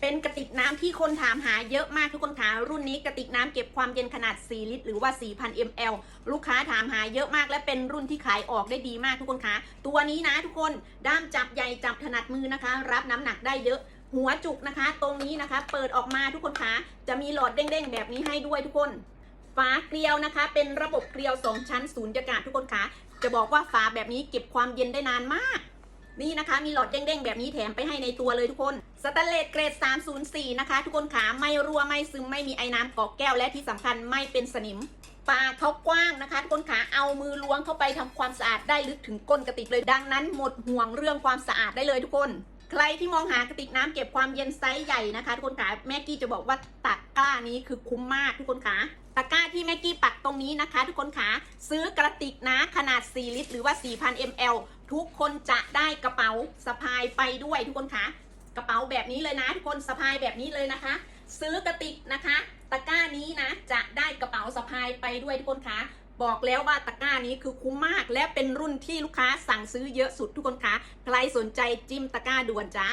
เป็นกระติกน้ำที่คนถามหาเยอะมากทุกคนค่ะรุ่นนี้กระติกน้ำเก็บความเย็นขนาด 4 ลิตร หรือว่า 4,000 ml ลูกค้าถามหาเยอะมากและเป็นรุ่นที่ขายออกได้ดีมากทุกคนคะตัวนี้นะทุกคนด้ามจับใหญ่จับถนัดมือนะคะ รับน้ำหนักได้เยอะหัวจุกนะคะ ตรงนี้นะคะ เปิดออกมาทุกคนคะจะมีหลอดเด้งๆแบบนี้ให้ด้วยทุกคนฝาเกลียวนะคะ เป็นระบบเกลียว2ชั้นสูญญากาศทุกคนคะจะบอกว่าฝาแบบนี้เก็บความเย็นได้นานมาก นี่นะคะ มีหลอดเด้งๆ แบบนี้แถมไปให้ในตัวเลยทุกคน สแตนเลสเกรด 304 นะคะ ทุกคนขาไม่รั่วไม่ซึมไม่มีไอ้น้ำเกาะแก้วและที่สำคัญไม่เป็นสนิมปากเขากว้างนะคะทุกคนขาเอามือล้วงเข้าไปทำความสะอาดได้ลึกถึงก้นกระติกเลยดังนั้น หมดห่วงเรื่องความสะอาดได้เลยทุกคน ใครที่มองหากระติกน้ำเก็บความเย็นไซส์ใหญ่นะคะ ทุกคนขาแม่กี้จะบอกว่าตะ กร้านี้คือคุ้มมากทุกคนขาตะกร้าที่แม่กี้ปักตรงนี้นะคะ ทุกคนขาซื้อกระติกนะขนาด 4 ลิตร หรือว่า 4,000 ml ทุกคนจะได้กระเป๋าสะพายไปด้วยทุกคนคะกระเป๋าแบบนี้เลยนะ ทุกคนสะพายแบบนี้เลยนะคะ ซื้อกระติกนะคะ ตะกร้านี้นะจะได้กระเป๋าสะพายไปด้วยทุกคนคะบอกแล้วว่าตะกร้านี้คือคุ้มมาก และเป็นรุ่นที่ลูกค้าสั่งซื้อเยอะสุดทุกคนคะใครสนใจจิ้มตะกร้าด่วนจ้า